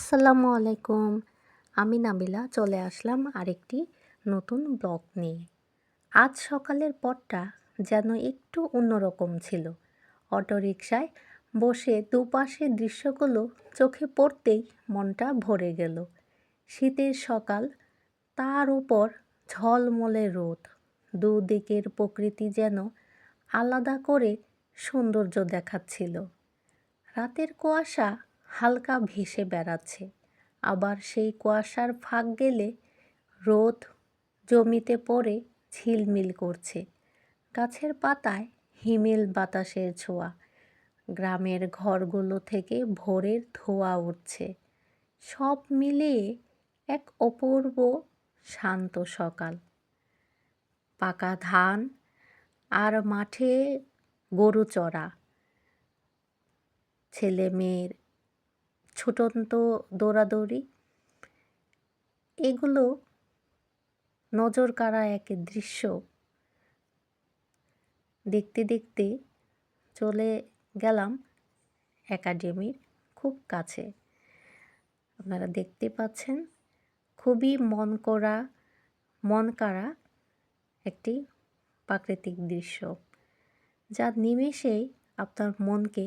আসসালামু আলাইকুম। আমি নাবিলা, চলে আসলাম আরেকটি নতুন ব্লগ নিয়ে। আজ সকালের পরটা যেন একটু অন্যরকম ছিল। অটোরিকশায় বসে দুপাশে দৃশ্যগুলো চোখে পড়তেই মনটা ভরে গেল। শীতের সকাল, তার উপর ঝলমলে রোদ। দুদিকের প্রকৃতি যেন আলাদা করে সৌন্দর্য দেখাচ্ছিল। রাতের কুয়াশা হালকা ভেসে বেড়াচ্ছে। আবার সেই কুয়াশার ফাঁক গেলে রোদ জমিতে পড়ে ঝিলমিল করছে। গাছের পাতায় হিমেল বাতাসের ছোঁয়া। গ্রামের ঘরগুলো থেকে ভোরের ধোয়া উঠছে। সব মিলিয়ে এক অপূর্ব শান্ত সকাল। পাকা ধান আর মাঠে গরু চড়া। ছেলে মেয়ের ছুটন্ত দৌড়াদৌড়ি, এগুলো নজর কাড়া এক দৃশ্য। দেখতে দেখতে চলে গেলাম একাডেমির খুব কাছে। আপনারা দেখতে পাচ্ছেন, খুবই মন করা মন কাড়া একটি প্রাকৃতিক দৃশ্য, যা নিমেষেই আপনার মনকে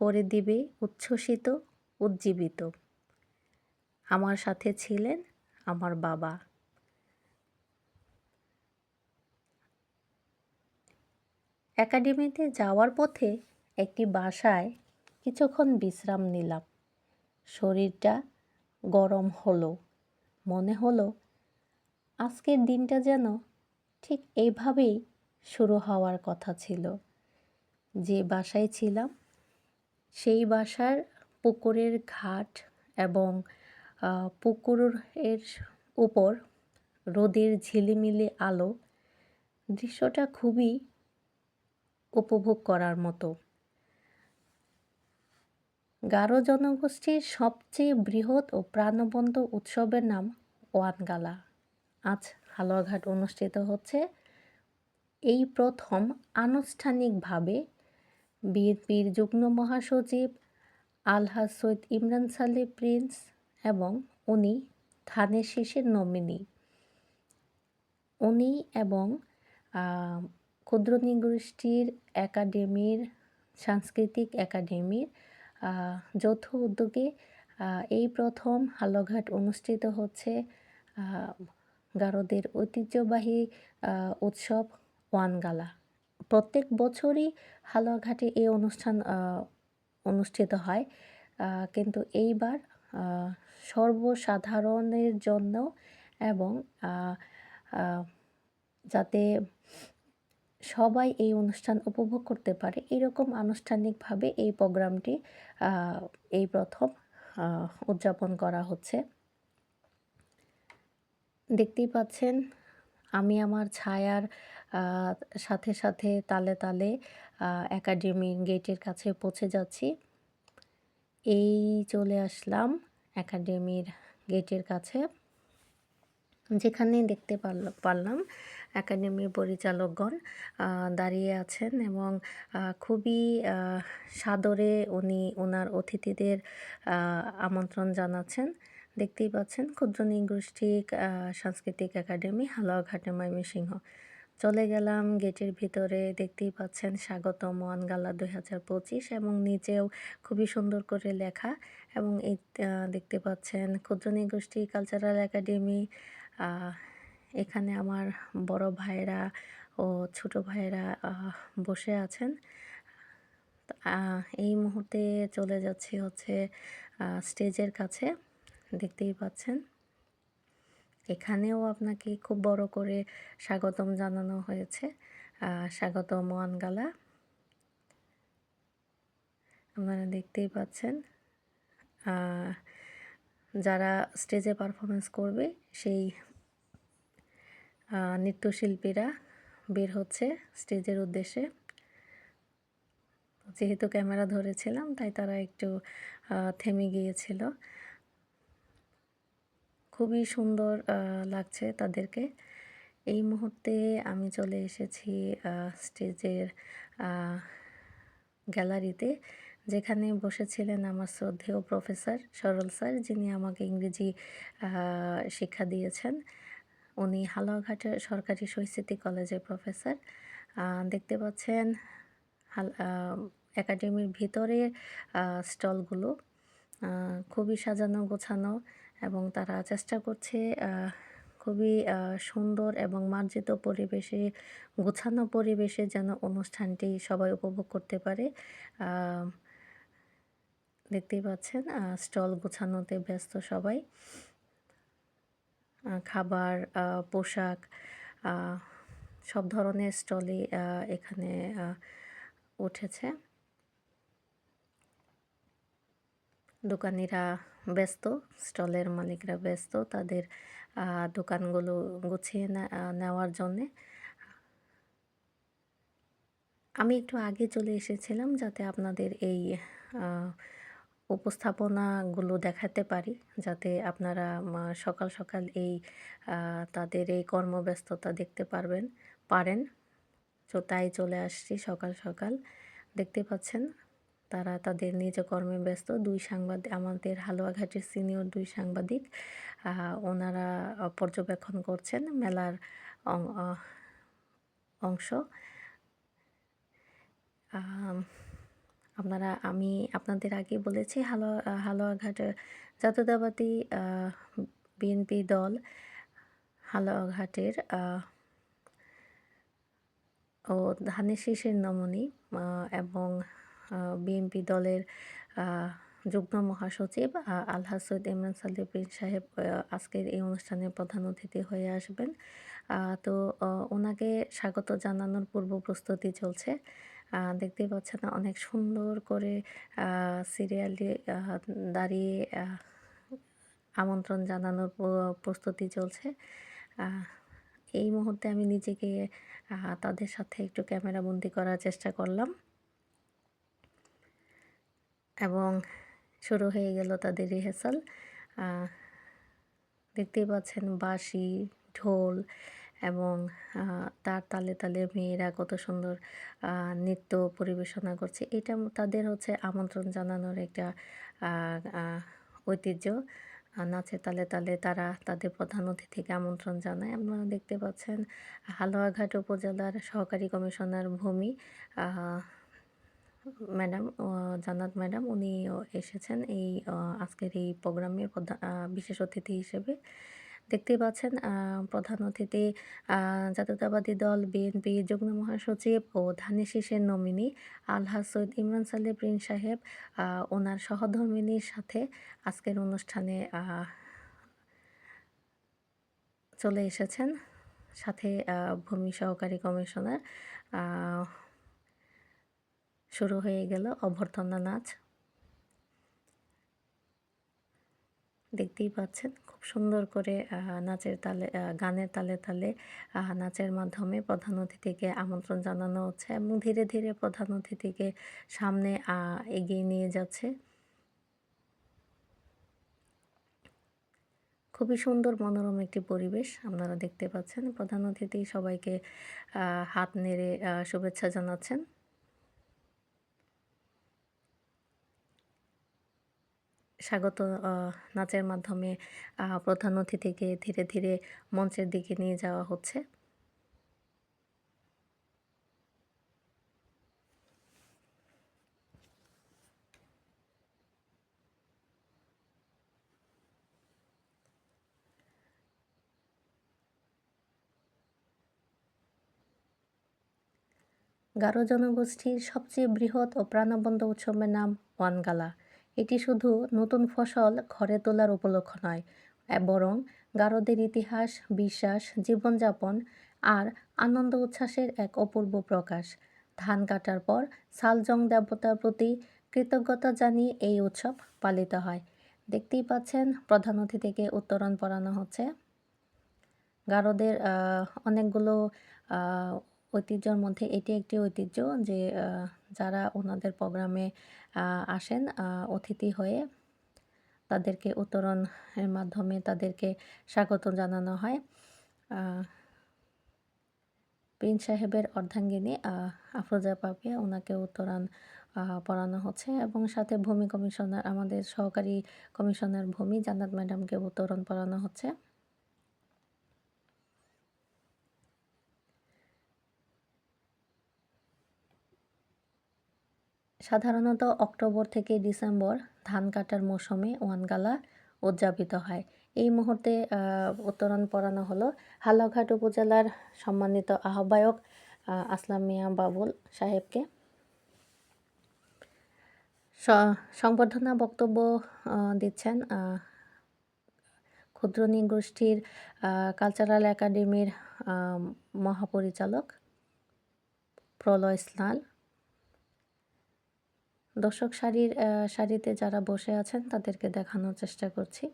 করে দিবে উচ্ছ্বসিত উজ্জীবিত। আমার সাথে ছিলেন আমার বাবা। একাডেমিতে যাওয়ার পথে একটি বাসায় কিছুক্ষণ বিশ্রাম নিলাম। শরীরটা গরম হলো, মনে হলো আজকের দিনটা যেন ঠিক এইভাবেই শুরু হওয়ার কথা ছিল। যে বাসায় ছিলাম, সেই বাসার পুকুরের ঘাট এবং পুকুরের উপর রোদের ঝিলিমিলি আলো দৃশ্যটা খুবই উপভোগ করার মতো। গারো জনগোষ্ঠীর সবচেয়ে বৃহৎ ও প্রাণবন্ত উৎসবের নাম ওয়ানগালা। আজ হালুয়াঘাট অনুষ্ঠিত হচ্ছে এই প্রথম আনুষ্ঠানিকভাবে। বিএনপির যুগ্ম মহাসচিব আলহাজ সৈয়দ ইমরান সালে প্রিন্স এবং উনি ধানের শীষের নমিনি। উনি এবং ক্ষুদ্র নৃগোষ্ঠীর একাডেমির, সাংস্কৃতিক একাডেমির যৌথ উদ্যোগে এই প্রথম হালঘাট অনুষ্ঠিত হচ্ছে গারোদের ঐতিহ্যবাহী উৎসব ওয়ানগালা। প্রত্যেক বছরই হালুয়াঘাটে এই অনুষ্ঠান অনুষ্ঠিত হয়। কিন্তু এইবার সর্বসাধারণের জন্য এবং যাতে সবাই এই অনুষ্ঠান উপভোগ করতে পারে, এরকম আনুষ্ঠানিকভাবে এই প্রোগ্রামটি এই প্রথম উদযাপন করা হচ্ছে। দেখতেই পাচ্ছেন আমি আমার ছায়ার সাথে সাথে তালে তালে একাডেমি গেটের কাছে পৌঁছে যাচ্ছি। এই চলে আসলাম একাডেমির গেটের কাছে। যেখানে দেখতে পারলাম একাডেমির পরিচালকগণ দাঁড়িয়ে আছেন এবং খুবই সাদরে উনি ওনার অতিথিদের আমন্ত্রণ জানাচ্ছেন। দেখতেই পাচ্ছেন ক্ষুদ্র নৃগোষ্ঠী সাংস্কৃতিক একাডেমি হালুয়াঘাটে ময়মনসিংহ চলে গেলাম গেটের ভিতরে, দেখতেই পাচ্ছেন স্বাগত মন গালা দুই হাজার পঁচিশ এবং নিচেও খুবই সুন্দর করে লেখা এবং এই দেখতে পাচ্ছেন ক্ষুদ্র নৃগোষ্ঠী কালচারাল একাডেমি এখানে আমার বড় ভাইরা ও ছোট ভাইরা বসে আছেন। এই মুহূর্তে চলে যাচ্ছি হচ্ছে স্টেজের কাছে। দেখতেই পাচ্ছেন। এখানেও আপনাকে খুব বড় করে স্বাগতম জানানো হয়েছে। স্বাগতম গালা আপনারা দেখতেই পাচ্ছেন। যারা স্টেজে পারফরমেন্স করবে, সেই নৃত্যশিল্পীরা বের হচ্ছে স্টেজের উদ্দেশ্যে। যেহেতু ক্যামেরা ধরেছিলাম, তাই তারা একটু থেমে গিয়েছিল। খুবই সুন্দর লাগছে তাদেরকে। এই মুহূর্তে আমি চলে এসেছি স্টেজের গ্যালারিতে, যেখানে বসেছিলেন আমার শ্রদ্ধেয় প্রফেসর সরল স্যার, যিনি আমাকে ইংরেজি শিক্ষা দিয়েছেন। উনি হালুয়াঘাটের সরকারি শহীদ কলেজের প্রফেসর। দেখতে পাচ্ছেন একাডেমির ভিতরে স্টলগুলো। খুবই সাজানো গোছানো। এবং তারা চেষ্টা করছে খুবই সুন্দর এবং মার্জিত পরিবেশে, গোছানো পরিবেশে যেন অনুষ্ঠানটি সবাই উপভোগ করতে পারে। দেখতেই পাচ্ছেন স্টল গোছানোতে ব্যস্ত সবাই। খাবার পোশাক সব ধরনের স্টলই এখানে উঠেছে। দোকানিরা ব্যস্ত, স্টলের মালিকরা ব্যস্ত তাদের দোকানগুলো গুছিয়ে নেওয়ার জন্যে। আমি একটু আগে চলে এসেছিলাম যাতে আপনাদের এই উপস্থাপনাগুলো দেখাতে পারি, যাতে আপনারা সকাল সকাল এই তাদের এই কর্মব্যস্ততা দেখতে পারবেন, পারেন। তো তাই চলে আসছি সকাল সকাল। দেখতে পাচ্ছেন? তারা তাদের নিজ কর্মে ব্যস্ত। দুই সাংবাদিক আমাদের হালুয়াঘাটের সিনিয়র দুই সাংবাদিক ওনারা পর্যবেক্ষণ করছেন মেলার অংশ। আপনারা, আমি আপনাদের আগে বলেছি, হালুয়া হালুয়াঘাটের জাতীয়তাবাদী বিএনপি দল হালুয়াঘাটের ও ধানের শীষের নমনী এবং বিএনপি দলের যুগ্ম মহাসচিব আলহাজ সৈয়দ ইমরান সালিপিন সাহেব আজকের এই অনুষ্ঠানের প্রধান অতিথি হয়ে আসবেন। তো ওনাকে স্বাগত জানানোর পূর্ব প্রস্তুতি চলছে। দেখতেই পাচ্ছেন অনেক সুন্দর করে সিরিয়ালি দাঁড়িয়ে আমন্ত্রণ জানানোর প্রস্তুতি চলছে। এই মুহূর্তে আমি নিজেকে তাদের সাথে একটু ক্যামেরা বন্দি করার চেষ্টা করলাম। এবং শুরু হয়ে গেল তাদের রিহার্সাল। দেখতেই পাচ্ছেন বাঁশি, ঢোল এবং তার তালে তালে মেয়েরা কত সুন্দর নৃত্য পরিবেশনা করছে। এটা তাদের হচ্ছে আমন্ত্রণ জানানোর একটা ঐতিহ্য। নাচের তালে তালে তারা তাদের প্রধান অতিথিকে আমন্ত্রণ জানায়। আপনারা দেখতে পাচ্ছেন হালুয়াঘাট উপজেলার সহকারী কমিশনার ভূমি ম্যাডাম জান্নাত ম্যাডাম, উনি এসেছেন এই আজকের এই প্রোগ্রামের বিশেষ অতিথি হিসেবে। দেখতেই পাচ্ছেন প্রধান অতিথি জাতীয়তাবাদী দল, বিএনপি, যুগ্ম মহাসচিব ও ধানের শীষের নমিনি, আলহাজ সৈয়দ ইমরান সালে প্রিন্স সাহেব ওনার সহধর্মিনীর সাথে আজকের অনুষ্ঠানে চলে এসেছেন। সাথে ভূমি সহকারী কমিশনার শুরু হয়ে গেল অভ্যর্থনা নাচ। দেখতেই পাচ্ছেন, খুব সুন্দর করে নাচের তালে গানের তালে তালে নাচের মাধ্যমে প্রধান অতিথিকে আমন্ত্রণ জানানো হচ্ছে এবং ধীরে ধীরে প্রধান অতিথিকে সামনে এগিয়ে নিয়ে যাচ্ছে। খুবই সুন্দর মনোরম একটি পরিবেশ আপনারা দেখতে পাচ্ছেন। প্রধান অতিথি সবাইকে হাত নেড়ে শুভেচ্ছা জানাচ্ছেন। স্বাগত নাচের মাধ্যমে প্রধান অতিথিকে ধীরে ধীরে মঞ্চের দিকে নিয়ে যাওয়া হচ্ছে। গারো জনগোষ্ঠীর সবচেয়ে বৃহৎ ও প্রাণবন্ত উৎসবের নাম ওয়ানগালা। এটি শুধু নতুন ফসল ঘরে তোলার উপলক্ষ নয়, বরং গারদের ইতিহাস, বিশ্বাস, জীবনযাপন আর আনন্দ উচ্ছ্বাসের এক অপূর্ব প্রকাশ। ধান কাটার পর সালজং দেবতার প্রতি কৃতজ্ঞতা জানিয়ে এই উৎসব পালিত হয়। দেখতেই পাচ্ছেন, প্রধান অতিথিকে উত্তরণ পড়ানো হচ্ছে। গারদের অনেকগুলো ঐতিহ্যর মধ্যে এটি একটি ঐতিহ্য যে যারা ওনাদের প্রোগ্রামে আসেন অতিথি হয়ে তাদেরকে উত্তরণের মাধ্যমে তাদেরকে স্বাগত জানানো হয়। প্রিন্স সাহেবের অর্ধাঙ্গিনী আফরোজা পাপিয়া ওনাকে উত্তরণ পড়ানো হচ্ছে এবং সাথে ভূমি কমিশনার, আমাদের সহকারী কমিশনার ভূমি জান্নাত ম্যাডামকে উত্তরণ পড়ানো হচ্ছে। সাধারণত অক্টোবর থেকে ডিসেম্বর ধান কাটার মৌসুমে ওয়ানগালা উদযাপিত হয়। এই মুহূর্তে উত্তরণ পড়ানো হলো হালাঘাট উপজেলার সম্মানিত আহ্বায়ক আসলাম মিয়া বাবুল সাহেবকে। সংবর্ধনা বক্তব্য দিচ্ছেন ক্ষুদ্র গোষ্ঠীর কালচারাল একাডেমির মহাপরিচালক প্রলয় স্নাল। দর্শক সারির সারিতে যারা বসে আছেন তাদেরকে দেখানোর চেষ্টা করছি।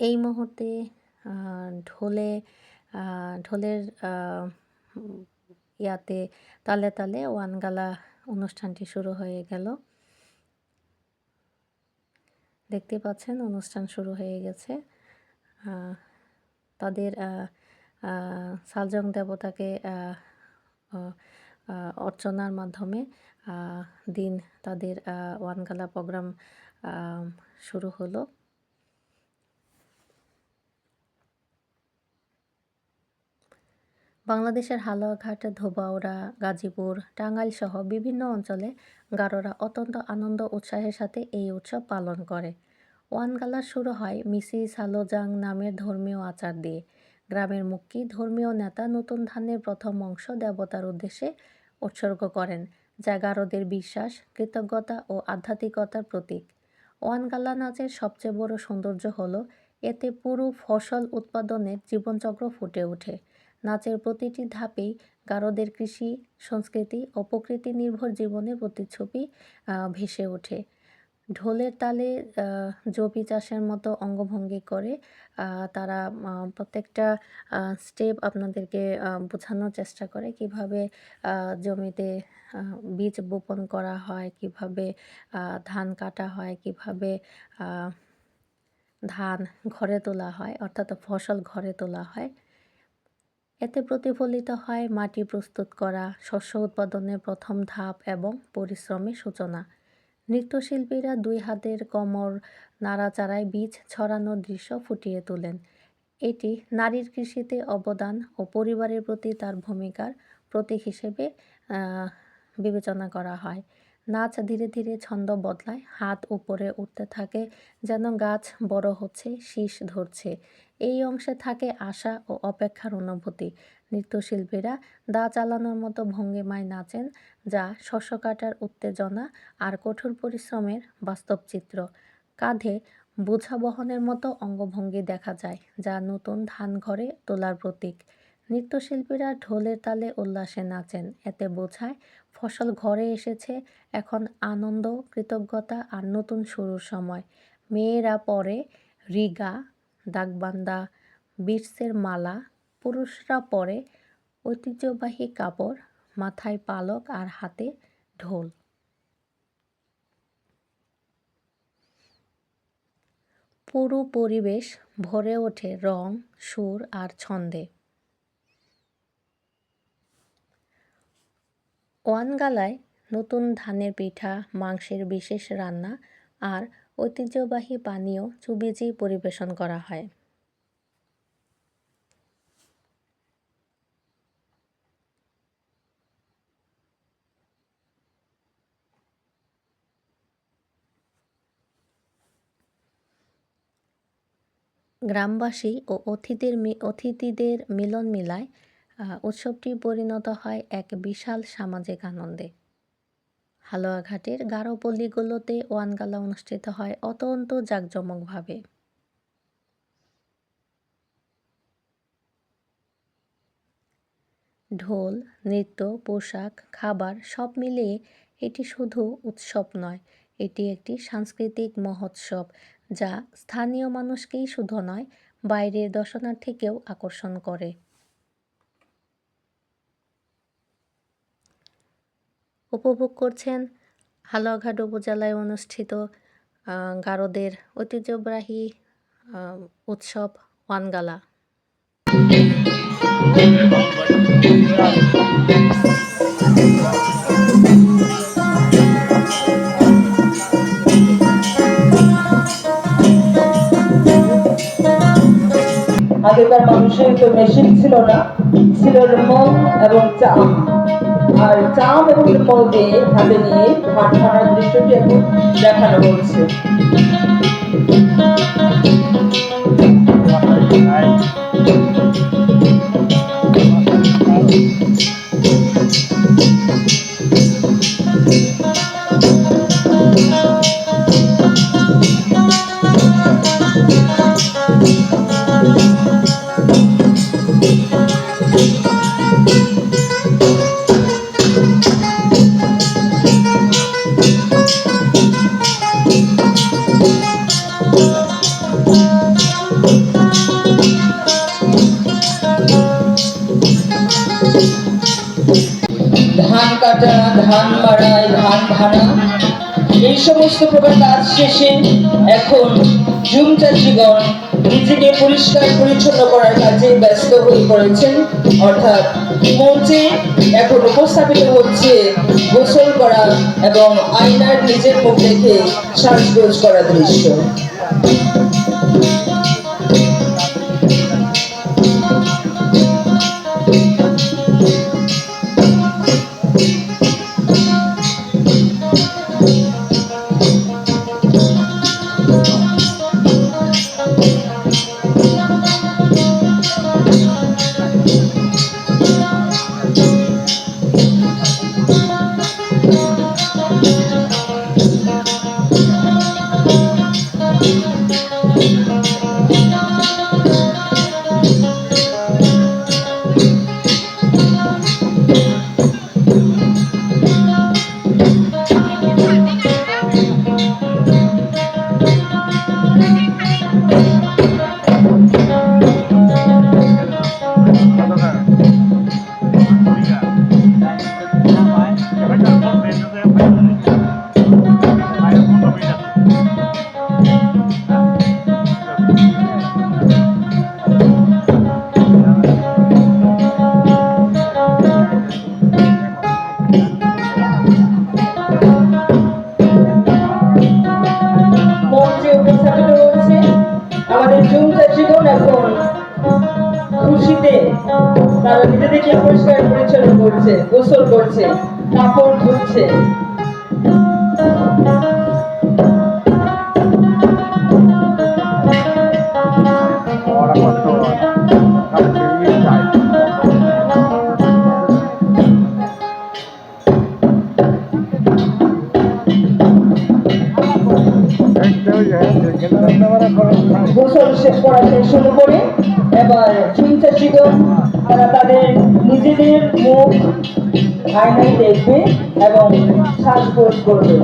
এই মুহূর্তে ঢোলে ঢোলের ইয়াতে তালে তালে ওয়ানগালা অনুষ্ঠানটি শুরু হয়ে গেল। দেখতে পাচ্ছেন, অনুষ্ঠান শুরু হয়ে গেছে। তাদের সালজং দেবতাকে অর্চনার মাধ্যমে দিন তাদের ওয়ানগালা প্রোগ্রাম শুরু হলো। বাংলাদেশের হালুয়াঘাট, ধোবাউড়া, গাজীপুর টাঙ্গাইল সহ বিভিন্ন অঞ্চলে গারোরা অত্যন্ত আনন্দ উৎসাহের সাথে এই উৎসব পালন করে। ওয়ানগালা শুরু হয় মিসি সালোজাং নামের ধর্মীয় আচার দিয়ে। গ্রামের মুক্তি ধর্মীয় নেতা নতুন ধানের প্রথম অংশ দেবতার উদ্দেশ্যে উৎসর্গ করেন, যা গারোদের বিশ্বাস, কৃতজ্ঞতা ও আধ্যাত্মিকতার প্রতীক। ওয়ানগালা নাচের সবচেয়ে বড় সৌন্দর্য হল, এতে পুরো ফসল উৎপাদনের জীবনচক্র ফুটে ওঠে। নাচের প্রতিটি ধাপেই গারোদের কৃষি, সংস্কৃতি ও প্রকৃতি নির্ভর জীবনের প্রতিচ্ছবি ভেসে ওঠে। ঢোলের তালে জবি চাষের মতো অঙ্গভঙ্গি করে তারা প্রত্যেকটা স্টেপ আপনাদেরকে বোঝানোর চেষ্টা করে কীভাবে জমিতে বীজ বপন করা হয়, কীভাবে ধান কাটা হয়, কীভাবে ধান ঘরে তোলা হয়, অর্থাৎ ফসল ঘরে তোলা হয়। এতে প্রতিফলিত হয় মাটি প্রস্তুত করা, শস্য উৎপাদনের প্রথম ধাপ এবং পরিশ্রমের সূচনা। নৃত্যশিল্পীরা দুই হাতের কমর নাড়াচাড়ায় বীজ ছড়ানোর দৃশ্য ফুটিয়ে তোলেন। এটি নারীর কৃষিতে অবদান ও পরিবারের প্রতি তার ভূমিকার প্রতীক হিসেবে বিবেচনা করা হয়। নাচ ধীরে ধীরে ছন্দ বদলায়, হাত উপরে উঠতে থাকে, যেন গাছ বড় হচ্ছে, শীষ ধরছে। এই অংশে থাকে আশা ও অপেক্ষার অনুভূতি। নৃত্যশিল্পীরা দা চালানোর মতো ভঙ্গিমায় নাচেন, যা শস্য কাটার উত্তেজনা আর কঠোর পরিশ্রমের বাস্তব চিত্র। কাঁধে বোঝা বহনের মতো অঙ্গভঙ্গি দেখা যায়, যা নতুন ধান ঘরে তোলার প্রতীক। নৃত্যশিল্পীরা ঢোলের তালে উল্লাসে নাচেন। এতে বোঝায় ফসল ঘরে এসেছে, এখন আনন্দ, কৃতজ্ঞতা আর নতুন শুরুর সময়। মেয়েরা পরে রিগা, দাগবান্দা, বিটসের মালা, পুরুষরা পরে ঐতিহ্যবাহী কাপড়, মাথায় পালক আর হাতে ঢোল। পুরো পরিবেশ ভরে ওঠে রং, সুর আর ছন্দে। ওয়ানগালায় নতুন ধানের পিঠা, মাংসের বিশেষ রান্না আর ঐতিহ্যবাহী পানীয় চুবিজি পরিবেশন করা হয়। গ্রামবাসী ও অতিথিদের অতিথিদের মিলন মিলায় উৎসবটি পরিণত হয় এক বিশাল সামাজিক আনন্দে। হালুয়াঘাটের গারো পল্লীগুলোতে ওয়ানগালা অনুষ্ঠিত হয় অত্যন্ত জাঁকজমকভাবে। ঢোল, নৃত্য, পোশাক, খাবার সব মিলিয়ে এটি শুধু উৎসব নয়, এটি একটি সাংস্কৃতিক মহোৎসব যা স্থানীয় মানুষকেই শুধু নয়, বাইরের দর্শনার্থীকেও আকর্ষণ করে। উপভোগ করছেন। হালুয়াঘাট উপজেলায় অনুষ্ঠিত গারোদের ঐতিহ্যবাহী উৎসব ওয়ানগালা। আগেকার মানুষের তো মেশিন ছিল না, ছিল রুমল এবং চাম আর চাম এবং রুমল দিয়ে হাতে নিয়ে মাঠ ভাড়ার দৃশ্যটি এখন দেখানো হচ্ছে ধান মাড়াই ধান ভাড়া। এই সমস্ত প্রকার কাজ শেষে এখন জুম চাষিগণ নিজেকে পরিষ্কার পরিচ্ছন্ন করার কাজে ব্যস্ত হয়ে পড়েছেন। অর্থাৎ মঞ্চে এখন উপস্থাপিত হচ্ছে গোসল করা এবং আয়নার নিজের মুখ দেখে শ্বাসগোজ করা দৃশ্য। তারা নিজেদেরকে পরিষ্কার পরিচ্ছন্ন করছে গোসল করছে কাপড় ধুচ্ছে। আয়নায় দেখবে এবং শ্বাসকোষ করবে।